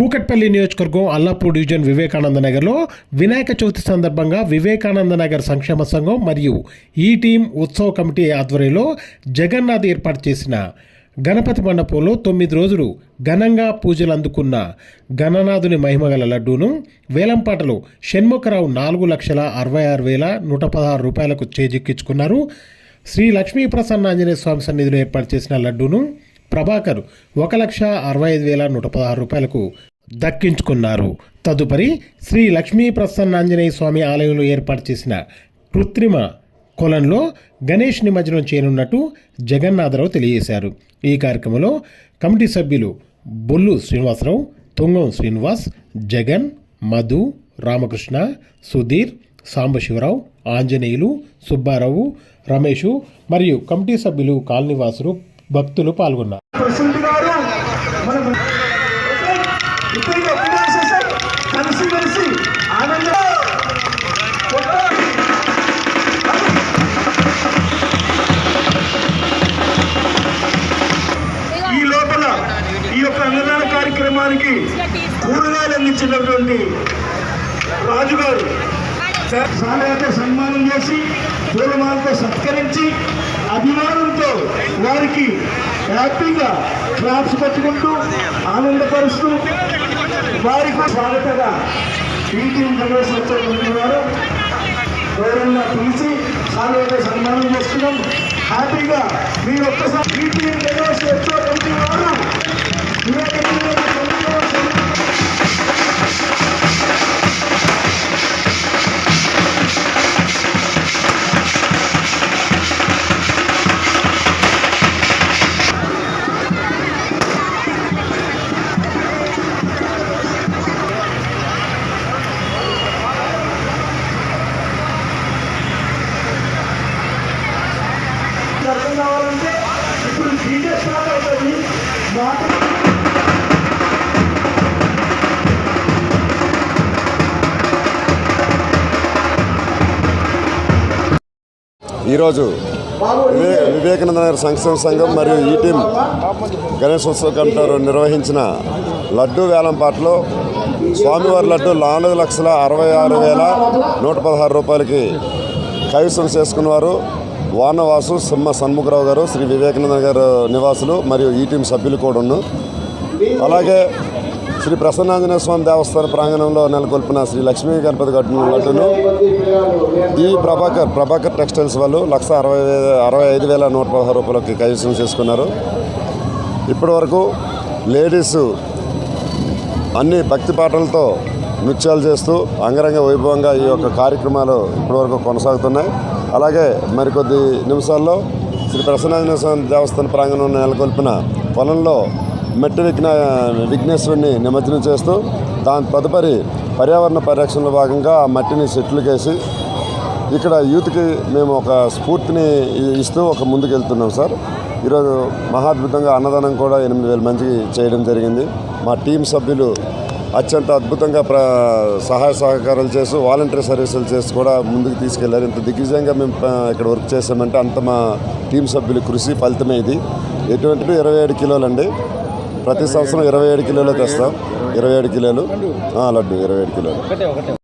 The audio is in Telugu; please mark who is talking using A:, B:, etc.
A: కూకట్పల్లి నియోజకవర్గం అల్లాపూర్ డివిజన్ వివేకానంద నగర్లో వినాయక చవితి సందర్భంగా వివేకానంద నగర్ సంక్షేమ సంఘం మరియు ఈ టీం ఉత్సవ కమిటీ ఆధ్వర్యంలో జగన్నాథ్ ఏర్పాటు చేసిన గణపతి మండపంలో తొమ్మిది రోజులు ఘనంగా పూజలు అందుకున్న గణనాథుని మహిమగల లడ్డూను వేలంపాటలో షణ్ముఖరావు నాలుగు లక్షల అరవై ఆరు వేల నూట పదహారు రూపాయలకు చేజిక్కించుకున్నారు. శ్రీ లక్ష్మీ ప్రసన్న ఆంజనేయ స్వామి సన్నిధిలో ఏర్పాటు చేసిన లడ్డూను ప్రభాకర్ ఒక లక్ష అరవై ఐదు వేల నూట పదహారు రూపాయలకు దక్కించుకున్నారు. తదుపరి శ్రీ లక్ష్మీ ప్రసన్న ఆంజనేయ స్వామి ఆలయంలో ఏర్పాటు చేసిన కృత్రిమ కొలంలో గణేష్ నిమజ్జనం చేయనున్నట్టు జగన్నాథరావు తెలియజేశారు. ఈ కార్యక్రమంలో కమిటీ సభ్యులు బొల్లు శ్రీనివాసరావు తుంగం శ్రీనివాస్ జగన్ మధు రామకృష్ణ సుధీర్ సాంబశివరావు ఆంజనేయులు సుబ్బారావు రమేషు మరియు కమిటీ సభ్యులు కాలనీవాసులు భక్తులు పాల్గొన్నారు.
B: ఇప్పుడు గారు మనం కలిసి కలిసి ఆనందం ఈ లోపల ఈ యొక్క అన్నదాన కార్యక్రమానికి కూరగాయలు అందించినటువంటి రాజుగారు. సాలతో సన్మానం చేసి పూలమాలతో సత్కరించి హ్యాపీగా క్లాప్స్ పట్టుకుంటూ ఆనందపరుస్తూ వారికి స్వాగతంగా టీటీ గణేష్ వచ్చే వారు గౌరవంగా పిలిచి చాలా సన్మానం చేస్తున్నాం. హ్యాపీగా మీరు ఒక్కసారి టీటీ గణేష్ ఇప్పుడు డీజే స్టార్ట్ అవుతుంది. మాట
C: ఈరోజు వివే వివేకానంద నగర్ సంక్షేమ సంఘం మరియు ఈ టీం గణేశోత్సవ కమిటీ వారు నిర్వహించిన లడ్డూ వేలంపాట్లో స్వామివారి లడ్డు నాలుగు లక్షల అరవై ఆరు వేల నూట పదహారు రూపాయలకి కైవసం చేసుకున్నవారు వానవాసు సింహ సన్ముఖరావు గారు శ్రీ వివేకానంద గారు నివాసులు మరియు ఈ టీం సభ్యులు కూడా అలాగే శ్రీ ప్రసన్నాంజనేయ స్వామి దేవస్థాన ప్రాంగణంలో నెలకొల్పిన శ్రీ లక్ష్మీ గణపతి కట్టిన లడ్డును ఈ ప్రభాకర్ ప్రభాకర్ టెక్స్టైల్స్ వాళ్ళు లక్ష అరవై అరవై ఐదు వేల నూట పదహారు రూపాయలకి కైవసం చేసుకున్నారు. ఇప్పటి వరకు లేడీస్ అన్ని భక్తి పాటలతో నృత్యాలు చేస్తూ అంగరంగ వైభవంగా ఈ యొక్క కార్యక్రమాలు ఇప్పటివరకు కొనసాగుతున్నాయి. అలాగే మరికొద్ది నిమిషాల్లో శ్రీ ప్రసన్నాంజనేయ స్వామి దేవస్థాన ప్రాంగణంలో నెలకొల్పిన పొలంలో మెట్టి విఘ్న విఘ్నేశ్వరుని నిమజ్జనం చేస్తూ దాని తదుపరి పర్యావరణ పరిరక్షణలో భాగంగా ఆ మట్టిని చెట్లుకేసి ఇక్కడ యూత్కి మేము ఒక స్ఫూర్తిని ఇస్తూ ఒక ముందుకెళ్తున్నాం సార్. ఈరోజు మహాద్భుతంగా అన్నదానం కూడా ఎనిమిది వేల మందికి చేయడం జరిగింది. మా టీం సభ్యులు అత్యంత అద్భుతంగా ప్ర సహాయ సహకారాలు చేస్తూ వాలంటీర్ సర్వీసులు చేసి కూడా ముందుకు తీసుకెళ్ళారు. ఇంత దిగ్విజయంగా మేము ఇక్కడ వర్క్ చేసామంటే అంత మా టీం సభ్యుల కృషి ఫలితమే ఇది. ఎటువంటి ఇరవై ఏడు కిలోలు అండి. ప్రతి సంవత్సరం ఇరవై ఏడు కిలోలు తెస్తాం. ఇరవై ఏడు కిలోలు. లడ్డు ఇరవై ఏడు కిలోలు.